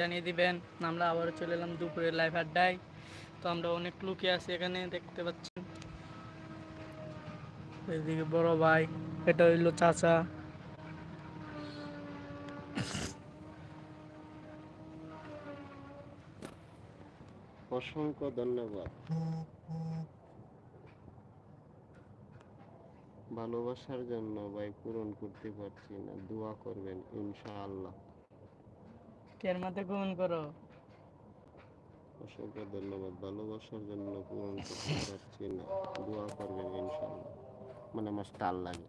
জানিয়ে দিবেন। আমরা আবারও চলে এলাম দুপুরে লাইভ আড্ডায়। তো আমরা অনেক লুকে আছি এখানে, দেখতে পাচ্ছেন। এদিকে বড় ভাই, এটা হইল চাচা। অসংখ্য ধন্যবাদ। ভালোবাসার জন্য ভাই পূরণ করতে পারছি না। দোয়া করবেন, ইনশাআল্লাহ। কের মাথে কমেন্ট করো। অসংখ্য ধন্যবাদ। ভালোবাসার জন্য পূরণ করতে পারছি না। দোয়া করবেন ইনশাআল্লাহ। মানে আমার স্টার লাগে।